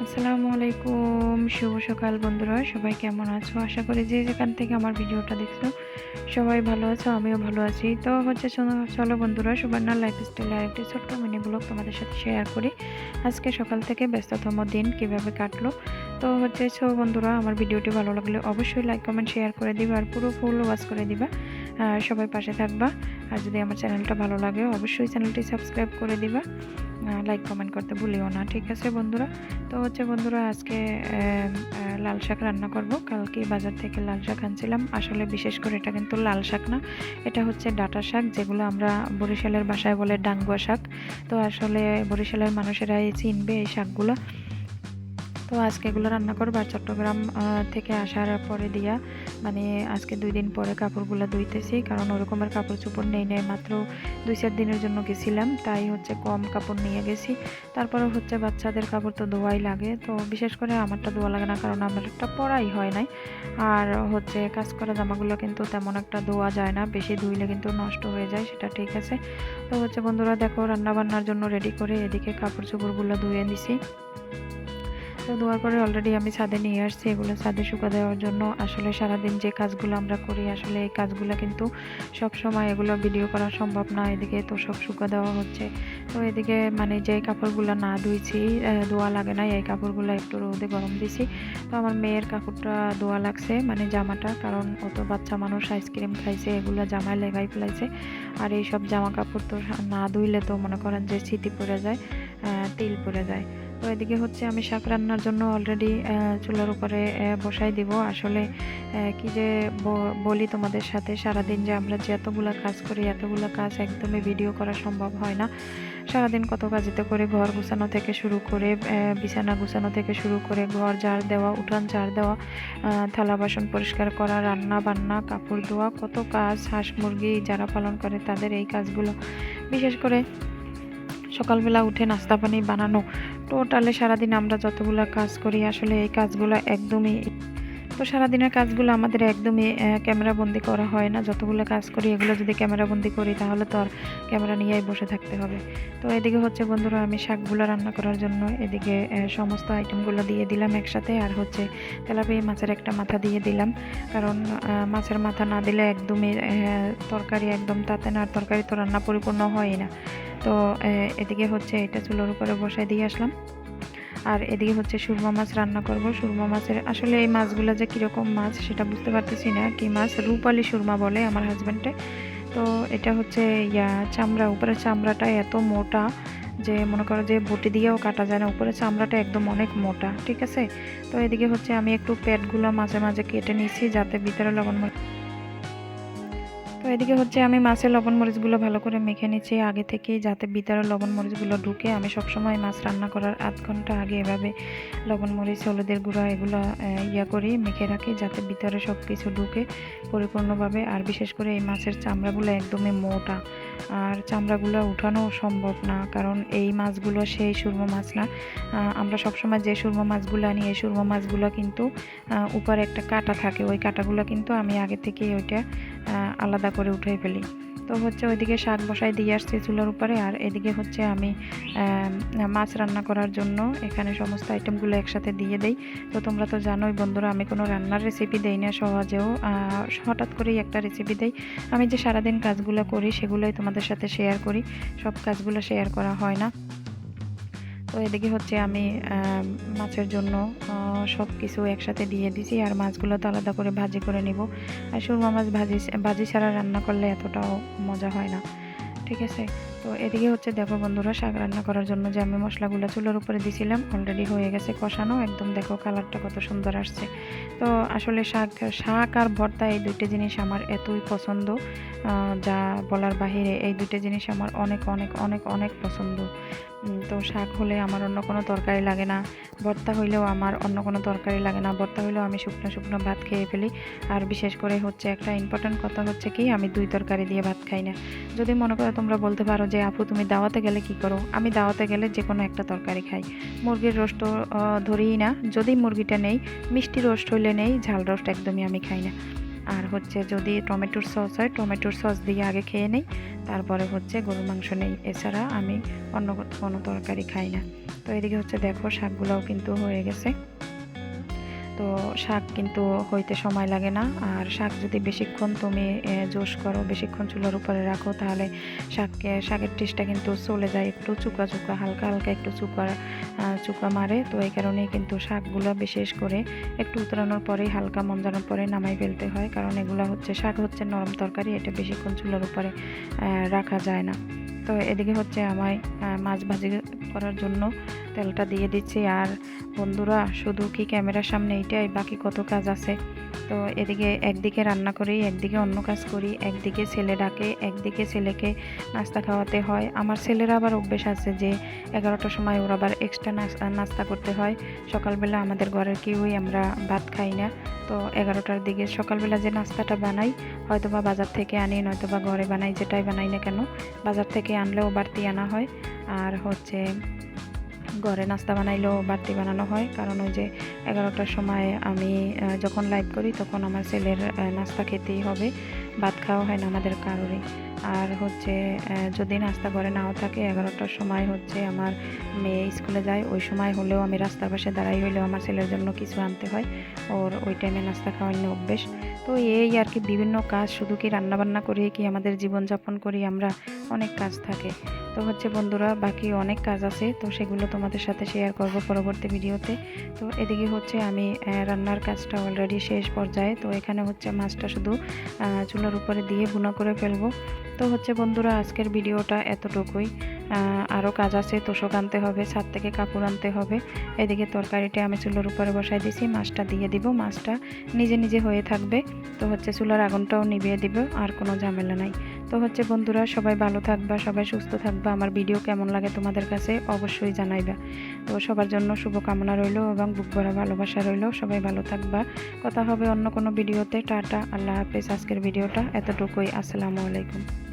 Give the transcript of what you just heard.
আসসালামু আলাইকুম, শুভ সকাল বন্ধুরা, সবাই কেমন আছো? আশা করি যে যেখান থেকে আমার ভিডিওটা দেখছ, সবাই ভালো আছো, আমিও ভালো আছি। তো হচ্ছে চলো- বন্ধুরা, সুবর্ণার লাইফস্টাইলে আরেকটি ছোট্ট মিনি ব্লগ তোমাদের সাথে শেয়ার করি। আজকে সকাল থেকে ব্যস্ততম দিন কীভাবে কাটলো? তো হচ্ছে সো বন্ধুরা, আমার ভিডিওটি ভালো লাগলে অবশ্যই লাইক কমেন্ট শেয়ার করে দিবা আর পুরো ফুল ওয়াচ করে দিবা। সবাই পাশে থাকবা। আর যদি আমার চ্যানেলটা ভালো লাগে, অবশ্যই চ্যানেলটি সাবস্ক্রাইব করে দিবা। লাইক কমেন্ট করতে ভুলিও না, ঠিক আছে বন্ধুরা? তো হচ্ছে বন্ধুরা, আজকে লাল শাক রান্না করব। কালকে বাজার থেকে লাল শাক আনছিলাম। আসলে বিশেষ করে এটা কিন্তু লাল শাক না, এটা হচ্ছে ডাটা শাক, যেগুলো আমরা বরিশালের বাসায় বলে ডাঙ্গুয়া শাক। তো আসলে বরিশালের মানুষেরাই চিনবে এই শাকগুলো। তো আজকে এগুলো রান্না করব আর চট্টগ্রাম থেকে আসার পরে দিয়া মানে আজকে দুই দিন পরে কাপড়গুলো ধুইতেছি, কারণ ওরকমের কাপড় চোপড় নেই নেই, মাত্র দুই চার দিনের জন্য গেছিলাম, তাই হচ্ছে কম কাপড় নিয়ে গেছি। তারপরে হচ্ছে বাচ্চাদের কাপড় তো ধোয়াই লাগে, তো বিশেষ করে আমারটা ধোয়া লাগে না, কারণ আমার একটা পরাই হয় নাই। আর হচ্ছে কাজ করা জামাগুলো কিন্তু তেমন একটা ধোয়া যায় না, বেশি ধুইলে কিন্তু নষ্ট হয়ে যায়, সেটা ঠিক আছে। তো হচ্ছে বন্ধুরা দেখো রান্না বান্নার জন্য রেডি করে এদিকে কাপড় চোপড়গুলো ধুয়ে নিছি। তো ধোয়ার পরে অলরেডি আমি ছাদে নিয়ে আসছি। এগুলো ছাদে শুকা দেওয়ার জন্য। আসলে সারাদিন যে কাজগুলো আমরা করি, আসলে এই কাজগুলো কিন্তু সব সময় এগুলো ভিডিও করা সম্ভব না। এদিকে তো সব শুকা দেওয়া হচ্ছে। তো এদিকে মানে যে কাপড়গুলো না ধুইছি ধোয়া লাগে না এই কাপড়গুলো একটু রোদে গরম দিছি। তো আমার মেয়ের কাপড়টা ধোয়া লাগছে মানে জামাটা, কারণ অত বাচ্চা মানুষ আইসক্রিম খাইছে, এগুলো জামায় লেগাই ফেলাইছে। আর এই সব জামা কাপড় তো না ধুইলে তো মনে করেন যে স্মৃতি পড়ে যায় তিল পড়ে যায়। তো এদিকে হচ্ছে আমি শাক রান্নার জন্য অলরেডি চুলার উপরে বসাই দিব। আসলে কি যে বলি তোমাদের সাথে, সারাদিন যে আমরা যে এতগুলা কাজ করি, এতগুলা কাজ একদমই ভিডিও করা সম্ভব হয় না। সারাদিন কত কাজিতে করে, ঘর গুছানো থেকে শুরু করে বিছানা গুছানো থেকে শুরু করে, ঘর ঝাড় দেওয়া, উঠান ঝাড় দেওয়া থালা বাসন পরিষ্কার করা, রান্না বান্না, কাপড় ধোয়া, কত কাজ, হাঁস মুরগি যারা পালন করে তাদের এই কাজগুলো। বিশেষ করে সকালবেলা উঠে নাস্তা পানি বানানো। টোটালে সারাদিন আমরা যতগুলো কাজ করি, আসলে এই কাজগুলো একদমই তো সারাদিনের কাজগুলো আমাদের একদমই ক্যামেরা বন্দি করা হয় না। যতগুলো কাজ করি, এগুলো যদি ক্যামেরা বন্দি করি, তাহলে তো আর ক্যামেরা নিয়েই বসে থাকতে হবে। তো এদিকে হচ্ছে বন্ধুরা, আমি শাকগুলো রান্না করার জন্য এদিকে সমস্ত আইটেমগুলো দিয়ে দিলাম একসাথে। আর হচ্ছে তেলাপিয়া মাছের একটা মাথা দিয়ে দিলাম। কারণ মাছের মাথা না দিলে একদমই তরকারি একদম তাতে না, আর তরকারি তো রান্না পরিপূর্ণ হয় না। তো এদিকে হচ্ছে এটা চুলোর উপরে বসাই দিয়ে আসলাম। আর এদিকে হচ্ছে সুরমা মাছ রান্না করব। সুরমা মাছের আসলে এই মাছগুলো যে কীরকম মাছ সেটা বুঝতে পারতেছি না। কি মাছ? রূপালি সুরমা বলে আমার হাজব্যান্ডে তো এটা হচ্ছে ইয়া চামড়া। উপরে চামড়াটা এত মোটা যে মনে করো যে বটি দিয়েও কাটা যায় না। উপরে চামড়াটা একদম অনেক মোটা, ঠিক আছে? তো এদিকে হচ্ছে আমি একটু পেটগুলো মাঝে মাঝে কেটে নিচ্ছি যাতে ভিতরে লবণ তো এদিকে হচ্ছে আমি মাছের লবণ মরিচগুলো ভালো করে মেখে নিচ্ছি। আগে থেকেই যাতে ভিতরে লবণ মরিচগুলো ঢুকে আমি সবসময় মাছ রান্না করার আধ ঘণ্টা আগে এভাবে লবণ মরিচ হলুদের গুঁড়া এগুলো ইয়া করি মেখে রাখি যাতে ভিতরে সব কিছু ঢুকে পরিপূর্ণভাবে। আর বিশেষ করে এই মাছের চামড়াগুলো একদমই মোটা। আর চামড়াগুলো উঠানো সম্ভব না কারণ এই মাছগুলো সেই সুরমা মাছ না। আমরা সবসময় যে সুরমা মাছগুলো আনি এই সুরমা মাছগুলো কিন্তু উপরে একটা কাটা থাকে। ওই কাটাগুলো কিন্তু আমি আগে থেকেই ওইটা আহ, আলাদা করে উঠে ফেলি। তো হচ্ছে ওইদিকে শাক বসাই দিয়ে আসছি চুলার উপরে আর এদিকে হচ্ছে আমি মাছ রান্না করার জন্য এখানে সমস্ত আইটেমগুলো একসাথে দিয়ে দেই। তো তোমরা তো জানোই বন্ধুরা, আমি কোনো রান্নার রেসিপি দেই না সহজেও। হঠাৎ করেই একটা রেসিপি দেই। আমি যে সারাদিন কাজগুলো করি সেগুলোই তোমাদের সাথে শেয়ার করি। সব কাজগুলো শেয়ার করা হয় না। তো এদিকে হচ্ছে আমি মাছের জন্য সব কিছু একসাথে দিয়ে দিছি আর মাছগুলো তো আলাদা করে ভাজি করে নিব। আর সুরমা মাছ ভাজি ভাজি ছাড়া রান্না করলে এতটাও মজা হয় না। ঠিক আছে? তো এদিকে হচ্ছে দেখো বন্ধুরা, শাক রান্না করার জন্য যে আমি মশলাগুলো চুলোর উপরে দিছিলাম অলরেডি হয়ে গেছে কষানো। একদম দেখো কালারটা কত সুন্দর আসছে। তো আসলে শাক শাক আর ভর্তা এই দুইটা জিনিস আমার এতই পছন্দ যা বলার বাহিরে এই দুইটা জিনিস আমার অনেক অনেক অনেক অনেক পছন্দ। তো শাক হলে আমার অন্য কোনো তরকারি লাগে না। ভর্তা হইলেও আমার অন্য কোনো তরকারি লাগে না। ভর্তা হইলেও আমি শুকনো শুকনো ভাত খেয়ে ফেলি। আর বিশেষ করে হচ্ছে একটা ইম্পর্ট্যান্ট কথা হচ্ছে কি, আমি দুই তরকারি দিয়ে ভাত খাই না। যদি মনে করো তোমরা বলতে পারো যে, আপু, তুমি দাওয়াতে গেলে কি করো? আমি দাওয়াতে গেলে যে কোনো একটা তরকারি খাই। মুরগির রোস্ট ধরিই না, যদি মুরগিটা নেই, মিষ্টি রোস্ট হইলে নেই, ঝাল রোস্ট একদমই আমি খাই না। আর হচ্ছে যদি টমেটোর সস হয়, টমেটোর সস দিয়ে আগে খেয়ে নেই, তারপরে হচ্ছে গরুর মাংস নেই। এছাড়া আমি অন্য কোনো তরকারি খাই না। তো এদিকে হচ্ছে দেখো, শাকগুলোও কিন্তু হয়ে গেছে। তো শাক কিন্তু হইতে সময় লাগে না। আর শাক যদি বেশিক্ষণ তুমি জোশ করো, বেশিক্ষণ চুলার উপরে রাখো, তাহলে শাককে, শাকের টেস্টটা কিন্তু চলে যায় একটু চুকা চুকা, হালকা হালকা একটু চুকা চুকা মারে। তো এই কারণেই কিন্তু শাকগুলো বিশেষ করে একটু উতরানোর পরেই হালকা মঞ্জানোর পরে নামাই ফেলতে হয়। কারণ এগুলো হচ্ছে, শাক হচ্ছে নরম তরকারি, এটা বেশিক্ষণ চুলার উপরে রাখা যায় না। তো এদিকে হচ্ছে আমায় মাছ ভাজি করার জন্য তেলটা দিয়ে দিচ্ছি। আর বন্ধুরা, শুধু কি ক্যামেরার সামনে এইটাই, বাকি কত কাজ আছে? তো এদিকে একদিকে রান্না করি, একদিকে অন্য কাজ করি, একদিকে ছেলে ডাকে, একদিকে ছেলেকে নাস্তা খাওয়াতে হয়। আমার ছেলের আবার অভ্যেস আছে যে এগারোটার সময় ওর আবার এক্সট্রা নাস্তা করতে হয়। সকালবেলা আমাদের ঘরের কেউই আমরা ভাত খাই না। তো এগারোটার দিকে সকালবেলা যে নাস্তাটা বানাই হয়তো বা বাজার থেকে আনি নয়তো বা ঘরে বানাই, যেটাই বানাই না কেন, বাজার থেকে আনলেও বাড়তি আনা হয়। আর হচ্ছে ঘরে নাস্তা বানাইলেও বাড়তি বানানো হয়। কারণ ওই যে এগারোটার সময় আমি যখন লাইভ করি তখন আমার ছেলের নাস্তা খেতেই হবে। ভাত খাওয়া হয় না আমাদের কারোরই। আর হচ্ছে যদি নাস্তা ঘরে নাও থাকে, এগারোটার সময় হচ্ছে আমার মেয়ে স্কুলে যায়। ওই সময় হলেও আমি রাস্তার পাশে দাঁড়াই হইলেও আমার ছেলের জন্য কিছু আনতে হয়। ওর ওই টাইমে নাস্তা খাওয়ানো অভ্যেস। তো এই আর কি বিভিন্ন কাজ শুধু কি রান্নাবান্না করি কি আমাদের জীবনযাপন করি আমরা? অনেক কাজ থাকে। তো হচ্ছে বন্ধুরা, বাকি অনেক কাজ আছে, তো সেগুলো তোমাদের সাথে শেয়ার করব পরবর্তী ভিডিওতে। তো এদিকে হচ্ছে আমি রান্নার কাজটা অলরেডি শেষ পর্যায়ে, তো এখানে হচ্ছে মাছটা শুধু চুলার উপরে দিয়ে বুনা করে ফেলব। তো হচ্ছে বন্ধুরা, আজকের ভিডিওটা এতটুকুই। আরও কাজ আছে, তোষক আনতে হবে, ছাদ থেকে কাপড় আনতে হবে। এদিকে তরকারিটা আমি চুলার উপরে বসাই দিছি, মাছটা দিয়ে দিব, মাছটা নিজে নিজে হয়ে থাকবে। তো হচ্ছে চুলার আগুনটাও নিভিয়ে দিব, আর কোনো ঝামেলা নাই। তো হচ্ছে বন্ধুরা, সবাই ভালো থাকবা, সবাই সুস্থ থাকবা। আমার ভিডিও কেমন লাগে তোমাদের কাছে অবশ্যই জানাইবা। তো সবার জন্য শুভকামনা রইল এবং বুক ভরা ভালোবাসা রইল। সবাই ভালো থাকবা। কথা হবে অন্য কোনো ভিডিওতে টাটা, আল্লাহ হাফেজ। আজকের ভিডিওটা এতটুকুই। আসসালামু আলাইকুম।